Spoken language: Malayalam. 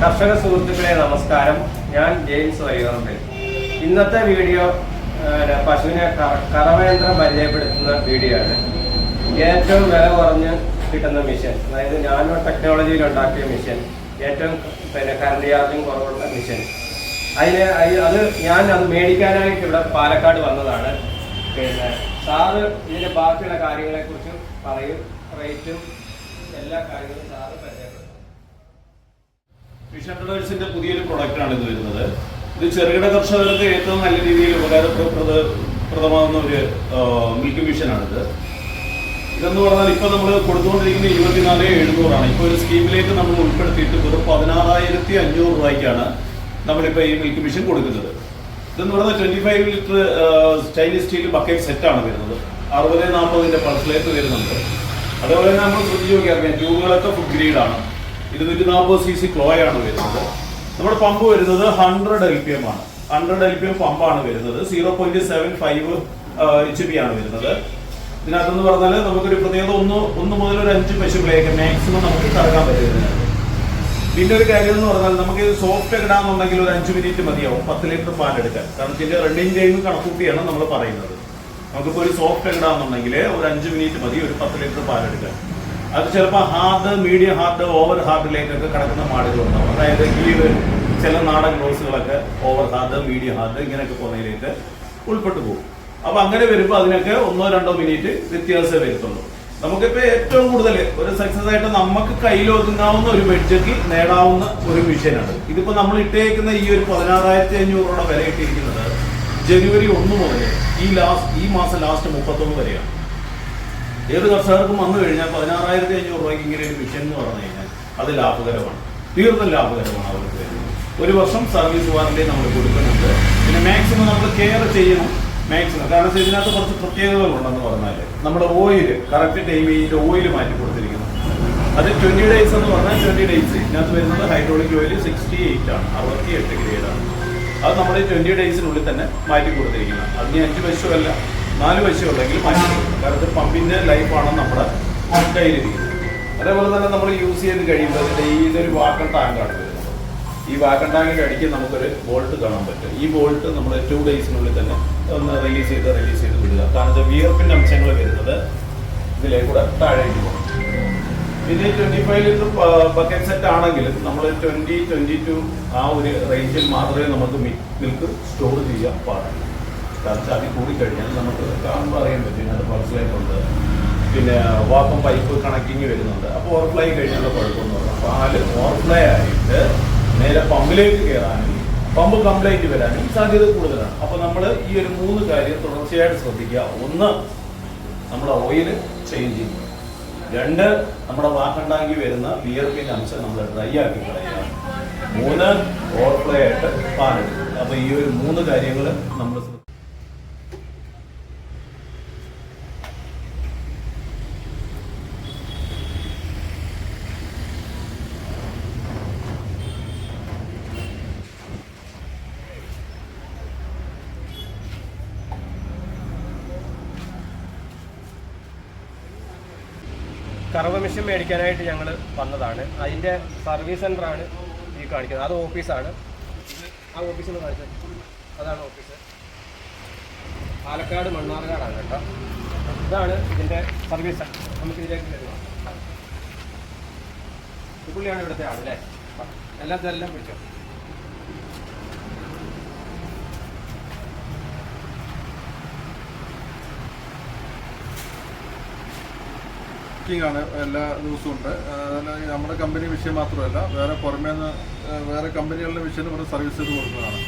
കർഷക സുഹൃത്തുക്കളെ നമസ്കാരം. ഞാൻ ജെയിംസ് വൈകർമ്മൻ ഇന്നത്തെ വീഡിയോ പശുവിനെ കറ- കറവയന്ത്രം പരിചയപ്പെടുത്തുന്ന വീഡിയോ ആണ്. ഏറ്റവും വില കുറഞ്ഞ് കിട്ടുന്ന മിഷൻ അതായത് നാനോ ടെക്നോളജിയിൽ ഉണ്ടാക്കിയ മിഷൻ ഏറ്റവും പിന്നെ കറണ്ട് ചാർജും കുറവുള്ള മിഷൻ അതിന് അത് ഞാൻ അത് മേടിക്കാനായിട്ട് ഇവിടെ പാലക്കാട് വന്നതാണ്. പിന്നെ സാറ് ഇതിന്റെ ബാക്കിയുള്ള കാര്യങ്ങളെ കുറിച്ചും പറയും റേറ്റും എല്ലാ കാര്യങ്ങളും സാറ് പരിചയപ്പെടുത്തും. ഫിഷ് പുതിയൊരു പ്രൊഡക്റ്റ് ആണ് ഇത് വരുന്നത്. ഇത് ചെറുകിട കർഷകർക്ക് ഏറ്റവും നല്ല രീതിയിൽ ഉപകാരപ്രദമാകുന്ന ഒരു മിൽക്ക് മിഷനാണിത് ഇതെന്ന് പറഞ്ഞാൽ ഇപ്പൊ നമ്മൾ കൊടുത്തുകൊണ്ടിരിക്കുന്ന ഇരുപത്തിനാല് എഴുന്നൂറാണ്. ഇപ്പൊ ഒരു സ്കീമിലേക്ക് നമ്മൾ ഉൾപ്പെടുത്തിയിട്ട് വെറും പതിനാറായിരത്തി അഞ്ഞൂറ് രൂപയ്ക്കാണ് നമ്മളിപ്പോ ഈ മിൽക്ക് മിഷൻ കൊടുക്കുന്നത്. ഇതെന്ന് പറഞ്ഞാൽ twenty five litre stylish steel bucket സെറ്റാണ് വരുന്നത്. അറുപത് നാൽപ്പതിന്റെ പൾസിലേക്ക് വരുന്നുണ്ട്. അതുപോലെ നമ്മൾ ശ്രദ്ധിച്ച് നോക്കിയാൽ ട്യൂബുകളൊക്കെ ഫുഡ് ഗ്രേഡാണ് ഇരുന്നൂറ്റി നാൽപ്പത് സി സി ക്ലോയാണ് വരുന്നത്. നമ്മുടെ പമ്പ് വരുന്നത് ഹൺഡ്രഡ് എൽ പി എം ആണ്. ഹൺഡ്രഡ് എൽ പി എം പമ്പാണ് വരുന്നത്. Zero point seven five H P ആണ് വരുന്നത്. ഇതിനകത്തെന്ന് പറഞ്ഞാൽ നമുക്കൊരു പ്രത്യേകത ഒന്ന് ഒന്ന് മുതൽ ഒരു അഞ്ച് പശുക്കളെയൊക്കെ മാക്സിമം നമുക്ക് കറക്കാൻ പറ്റുന്നത് പിന്നെ ഒരു കാര്യം എന്ന് പറഞ്ഞാൽ നമുക്ക് സോഫ്റ്റ് ഇടാന്നുണ്ടെങ്കിൽ ഒരു അഞ്ച് മിനിറ്റ് മതിയാവും. പത്ത് ലിറ്റർ പാൽ എടുക്കാൻ. കാരണം ഇതിന്റെ റണ്ണിങ് ടൈം കണക്കൂട്ടിയാണ് നമ്മൾ പറയുന്നത്. നമുക്കിപ്പോൾ ഒരു സോഫ്റ്റ് ഇടാന്നുണ്ടെങ്കിൽ ഒരു അഞ്ച് മിനിറ്റ് മതി ഒരു പത്ത് ലിറ്റർ പാൽ എടുക്കാൻ. അത് ചിലപ്പോൾ ഹാർഡ് മീഡിയം ഹാർഡ് ഓവർ ഹാർഡിലേക്കൊക്കെ കിടക്കുന്ന മാടുകളുണ്ടാവും. അതായത് ഈ ചില നാടൻ ക്ലോസുകളൊക്കെ ഓവർ ഹാർഡ് മീഡിയം ഹാർഡ് ഇങ്ങനെയൊക്കെ പോകുന്നതിലേക്ക് ഉൾപ്പെട്ടു പോകും. അപ്പൊ അങ്ങനെ വരുമ്പോൾ അതിനൊക്കെ ഒന്നോ രണ്ടോ മിനിറ്റ് വ്യത്യാസമേ വരുത്തുള്ളൂ. നമുക്കിപ്പോ ഏറ്റവും കൂടുതൽ ഒരു സക്സസ് ആയിട്ട് നമുക്ക് കയ്യിലൊതുങ്ങാവുന്ന ഒരു ബഡ്ജറ്റിൽ നേടാവുന്ന ഒരു മിഷനാണ് ഇതിപ്പോ നമ്മൾ ഇട്ടേക്കുന്ന ഈ ഒരു പതിനാറായിരത്തി അഞ്ഞൂറ് രൂപയുടെ വില ഇട്ടിരിക്കുന്നത് ജനുവരി ഒന്ന് മുതൽ ഈ ലാസ്റ്റ് ഈ മാസം ലാസ്റ്റ് മുപ്പത്തൊന്ന് വരെയാണ്. ഏത് കർഷകർക്കും വന്നു കഴിഞ്ഞാൽ പതിനാറായിരത്തി അഞ്ഞൂറ് രൂപയ്ക്ക് ഇങ്ങനെ ഒരു മിഷൻ എന്ന് പറഞ്ഞു കഴിഞ്ഞാൽ അത് ലാഭകരമാണ്. തീർത്തും ലാഭകരമാണ് അവർക്ക് ഒരു വർഷം സർവീസ് വാറണ്ടി നമ്മൾ കൊടുക്കുന്നുണ്ട്. പിന്നെ മാക്സിമം നമ്മൾ കെയർ ചെയ്യണം. മാക്സിമം കാരണം ഇതിനകത്ത് കുറച്ച് പ്രത്യേകതകളുണ്ടെന്ന് പറഞ്ഞാൽ നമ്മുടെ ഓയിൽ കറക്റ്റ് ടൈമിൽ ഇതിന്റെ ഓയിൽ മാറ്റി കൊടുത്തിരിക്കുന്നു. അത് ട്വന്റി ഡേയ്സ് എന്ന് പറഞ്ഞാൽ ട്വന്റി ഡേയ്സ് ഇതിനകത്ത് വരുന്നത് ഹൈഡ്രോളിക് ഓയിൽ സിക്സ്റ്റി എയ്റ്റ് ആണ്. അറുപത്തി എട്ട് ഗ്രേഡാണ് അത് നമ്മൾ ട്വന്റി ഡേയ്സിനുള്ളിൽ തന്നെ മാറ്റി കൊടുത്തിരിക്കുന്നത് അതിന് അഞ്ച് പശുവല്ല നാല് പശു ഉണ്ടെങ്കിൽ മാറ്റി കാരണം ഇത് പമ്പിന്റെ ലൈഫാണ് നമ്മുടെ കയ്യിലിരിക്കുന്നത്. അതേപോലെ തന്നെ നമ്മൾ യൂസ് ചെയ്ത് കഴിയുമ്പോൾ അതിന്റെ ഈ ഇതൊരു വാക്കൺ ടാങ്കാണ് വരുന്നത്. ഈ വാക്കൺ ടാങ്കിന്റെ അടിക്ക് നമുക്കൊരു ബോൾട്ട് കാണാൻ പറ്റും. ഈ ബോൾട്ട് നമ്മൾ ടു ഡേയ്സിനുള്ളിൽ തന്നെ ഒന്ന് റിലീസ് ചെയ്ത് റിലീസ് ചെയ്ത് വിടുക. കാരണം വിയർപ്പിന്റെ അംശങ്ങൾ വരുന്നത് ഇതിലേക്കൂടെ താഴേക്ക് പോകും. പിന്നെ twenty five litre bucket set ആണെങ്കിലും നമ്മൾ ട്വന്റി ട്വന്റി ടു ആ ഒരു റേഞ്ചിൽ മാത്രമേ നമുക്ക് മിൽക്ക് സ്റ്റോർ ചെയ്യാൻ പാടുള്ളൂ. കാരണം അതിൽ കൂടി കഴിഞ്ഞാൽ നമുക്ക് കാണുമ്പോൾ അറിയാൻ പറ്റും ഇതിനകത്ത് പൾസിലേക്കുണ്ട് പിന്നെ വാക്കം പൈപ്പ് കണക്റ്റിങ് വരുന്നുണ്ട്. അപ്പോൾ ഓവർഫ്ലൈ കഴിഞ്ഞാൽ ഇല്ല. പറഞ്ഞാൽ പാൽ ഓവർഫ്ലൈ ആയിട്ട് നേരെ പമ്പിലേക്ക് കയറാനും പമ്പ് കംപ്ലൈന്റ് വരാനും സാധ്യത കൂടുതലാണ്. അപ്പോൾ നമ്മൾ ഈ ഒരു മൂന്ന് കാര്യം തുടർച്ചയായിട്ട് ശ്രദ്ധിക്കുക. ഒന്ന് നമ്മുടെ ഓയിൽ ചേഞ്ച് ചെയ്യുക രണ്ട് നമ്മുടെ വാക്കുണ്ടാക്കി വരുന്ന വിയർപ്പിന്റെ അംശം നമ്മൾ ഡ്രൈ ആക്കി കളയുക. മൂന്ന് ഓവർഫ്ലൈ ആയിട്ട് പാലെടുക്കും അപ്പോൾ ഈ ഒരു മൂന്ന് കാര്യങ്ങൾ നമ്മൾ കറവ മെഷീൻ മേടിക്കാനായിട്ട് ഞങ്ങൾ വന്നതാണ്. അതിന്റെ സർവീസ് സെന്ററാണ് ഈ കാണിക്കുന്നത്. അത് ഓഫീസാണ്. ആ ഓഫീസിൽ നിന്ന് കാണിച്ചത്. അതാണ് ഓഫീസ്. പാലക്കാട് മണ്ണാർക്കാടാണ് കേട്ടോ. ഇതാണ് ഇതിന്റെ സർവീസ് നമുക്ക് ഇതിലേക്ക് വരുവാം ഈ പുള്ളിയാണ് ഇവിടുത്തെ ആളല്ലേ അല്ലേ? എല്ലാം ഇതെല്ലാം പിടിച്ചോ? ബുക്കിംഗ് ആണ് എല്ലാ ദിവസവും ഉണ്ട്. അതുപോലെ നമ്മുടെ കമ്പനി വിഷയം മാത്രമല്ല വേറെ പുറമേ നിന്ന് വേറെ കമ്പനികളുടെ വിഷയം ഇവിടെ സർവീസ് ചെയ്ത് കൊടുക്കുന്നതാണ്.